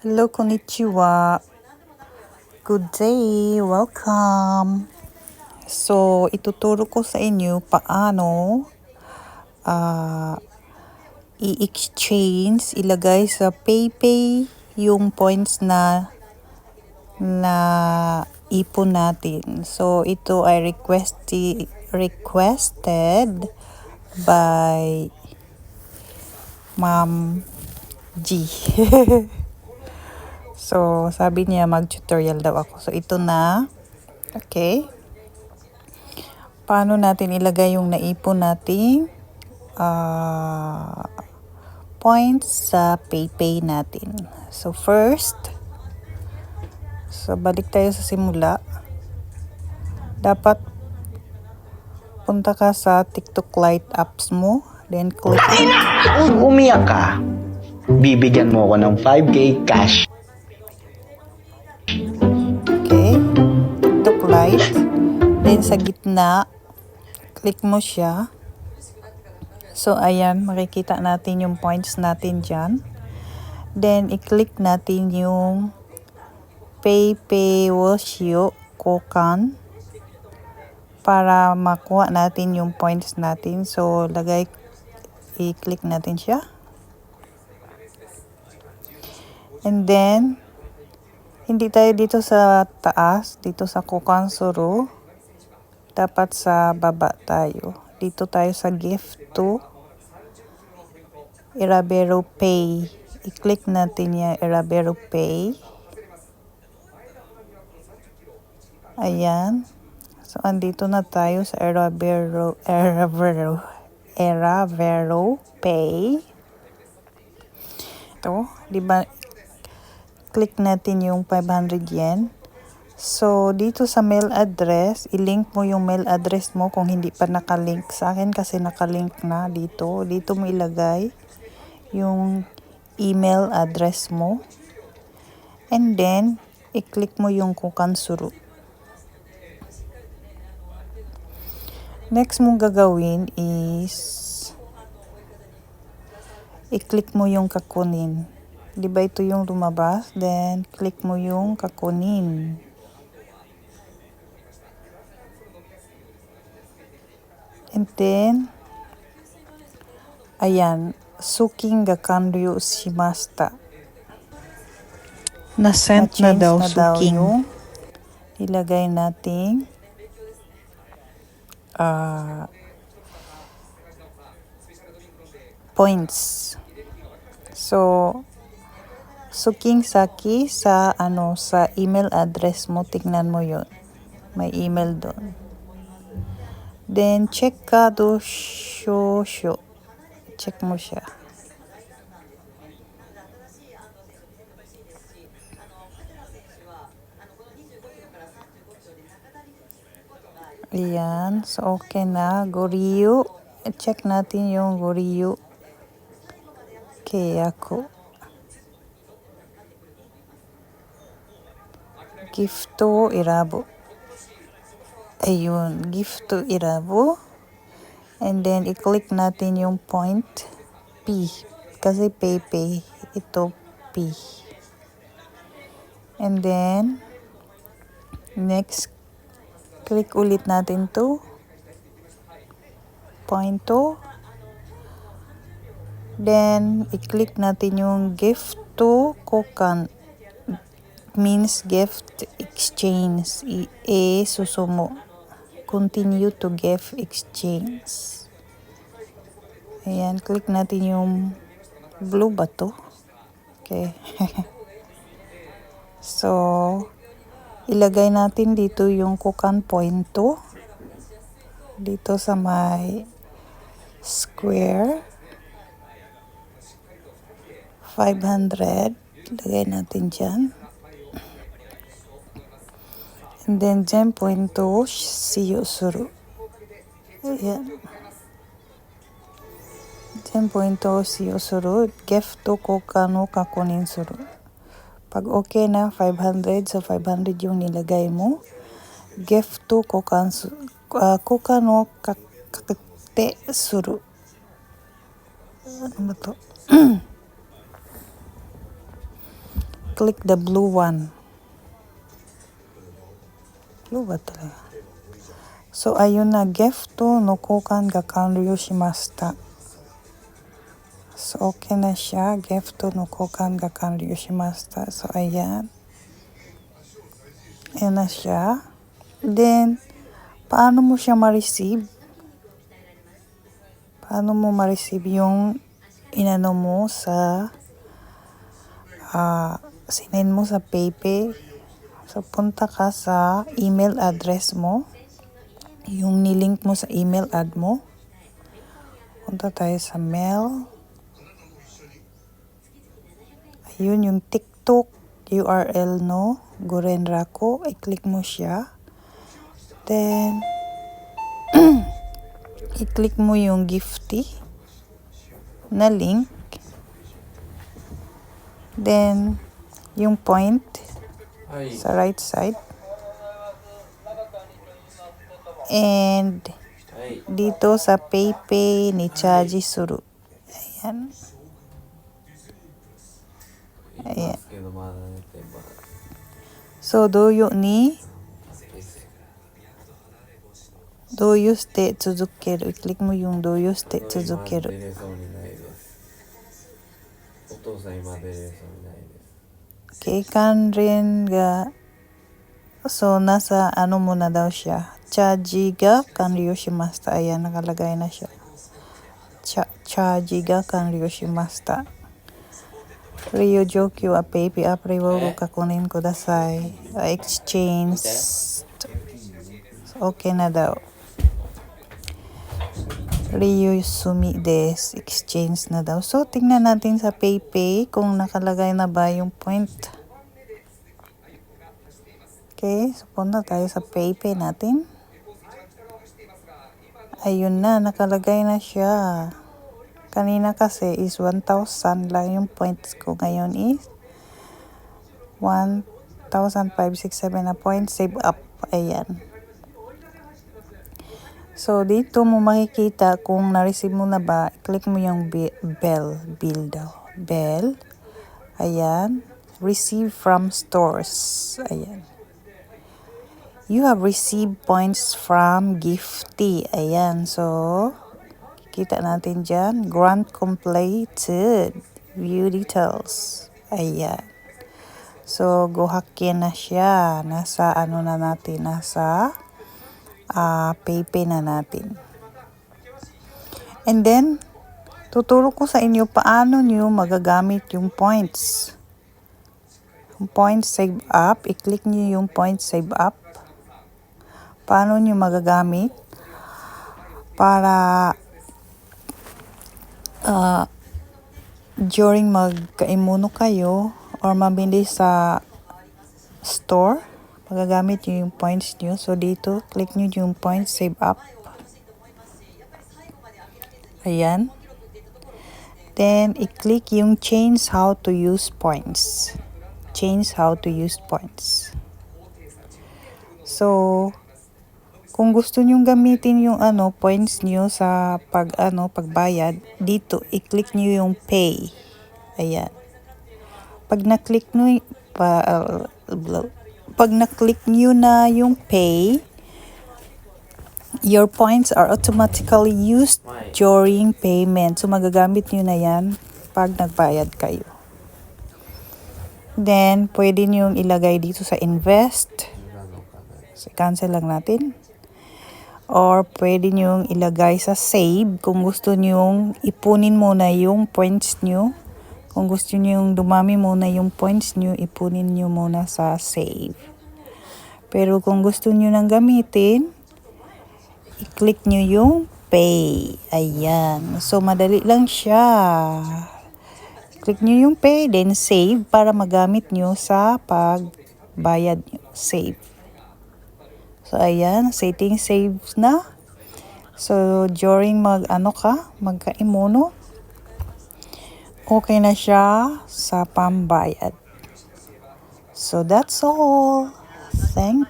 Hello, konnichiwa. Good day. Welcome. So, ituturo ko sa inyo paano ah, i-exchange, ilagay sa PayPay yung points na na ipon natin. So, ito ay requesti, requested by Ma'am G. so, sabi niya mag-tutorial daw ako. So, ito na. Okay. Paano natin ilagay yung naipon nating ah, points sa PayPay natin. So, first, so balik tayo sa simula. Dapat punta ka sa TikTok Lite apps mo. Then, click Kung umiyak ka, bibigyan mo ako ng 5k cash. Lite. Then sa gitna, click mo siya. So, ayan, makikita natin yung points natin dyan. Then, i-click natin yung PayPay Woshio Kokan para makuha natin yung points natin. So, lagay, i-click natin siya. And then, hindi tayo dito sa taas, dito sa Kokan Suru. Dapat sa baba tayo. Dito tayo sa gift to Irabero Pay. I-click natin yung Irabero Pay. Ayan. So, andito na tayo sa Eravero, Eravero, Eravero Pay. Ito, di ba, click natin yung 500 yen. So, dito sa mail address, i-link mo yung mail address mo kung hindi pa nakalink. Sa akin kasi nakalink na dito. Dito mo ilagay yung email address mo. And then, i-click mo yung kukansuru. Next mong gagawin is i-click mo yung kakunin. Di ba ito yung lumabas? Then, click mo yung kakunin. And then, ayan, suking ga kanryo shimashita. Na Na-change daw na daw suking. yung ilagay nating ah, points. So, suking saki sa ano sa email address mo, tignan mo yon May email doon. Then, check ka do shosho. Check mo siya. Ayan. So, okay na. Goriyo. Check natin yung Goriyo. Keyaku. Gift o irabo. Ayun. Gift o irabo. And then, i-click natin yung point P. Kasi PayPay. Ito P. And then, next, click ulit natin to. Point to. Then, i-click natin yung gift to kokan. Means gift exchange. E susumo. Continue to gift exchange. Ayan, click natin yung blue ba to? Okay. so, ilagay natin dito yung kukan point to. Dito sa may square. 500. Lagay natin dyan. And then, dyan point to siyo suru. Ayan. Dyan point to siyo suru. Gift to kukan no kakunin suru. Pag okay na, 500. So, 500 yung nilagay mo. Gift to kukan, su- uh, kukan no kakate suru. Ano ba to? click the blue one. Blue ba talaga? So, ayun na, gift to no kokan ga kanryo shimashita. So, okay na siya. Gift to no kokan ga kanryo shimashita. So, ayan. Ayan na siya. Then, mo siya ma-receive? Paano mo ma-receive yung inano mo sa ah sinin mo sa PayPay. So, punta ka sa email address mo. Yung nilink mo sa email ad mo. Punta tayo sa mail. Ayun, yung TikTok URL no. Gurenra ko. I-click mo siya. Then, i-click mo yung gifty na link. Then, yung point。sa right side. And, はい。 dito sa PayPay ni charge suru. Ayan. Ayan. けどまだ寝てま So, doyo ni す。 doyo ste tsuzukeru. I-click mo yung doyo ste 出 tsuzukeru. れそうにないです。お父さん今出れそうにないです。 Kaikan rin ga So, nasa ano muna daw siya. Charge ga kanryo shimasta. Ayan, nakalagay na siya. Cha charge ga kanryo shimasta. Ryo jokyu wa PayPay app wo kakunin kudasai. Exchange. Okay na daw. Ryo sumi des. Exchange na daw. So, tingnan natin sa PayPay kung nakalagay na ba yung point. Okay, so punta tayo sa PayPay natin. Ayun na, nakalagay na siya. Kanina kasi is 1,000 lang yung points ko. Ngayon is 1,567 na points. Save up. Ayan. So, dito mo makikita kung na-receive mo na ba. Click mo yung be- bell. Bill daw. Bell. Ayan. Receive from stores. Ayan. You have received points from Gifty. Ayan. So, kita natin dyan. Grant completed. View details. Ayan. So, guhakin na siya. Nasa ano na natin. Nasa ah PayPay na natin. And then, tuturo ko sa inyo paano nyo magagamit yung points. Yung points save up. I-click nyo yung points save up paano nyo magagamit para ah, during magkaimuno kayo or mabili sa store, magagamit nyo yung points nyo. So, dito, click nyo yung points save up. Ayan. Then, i-click yung change how to use points. Change how to use points. So, kung gusto nyong gamitin yung ano points nyo sa pag ano pagbayad, dito i-click nyo yung pay. Ayan. Pag na-click nyo pa, uh pag na-click nyo na yung pay, your points are automatically used during payment. So, magagamit nyo na yan pag nagbayad kayo. Then, pwede nyo ilagay dito sa invest. So, cancel lang natin. Or, pwede nyo ilagay sa save kung gusto nyo ipunin muna yung points nyo. Kung gusto nyo dumami muna yung points nyo, ipunin nyo muna sa save. Pero kung gusto nyo nang gamitin, i-click nyo yung pay. Ayan. So, madali lang siya. Click nyo yung pay, then save para magamit nyo sa pagbayad nyo. Save. So, ayan, setting saves na. So, during mag, ano ka, magkaimuno, okay na siya sa pambayad. So, that's all. Thank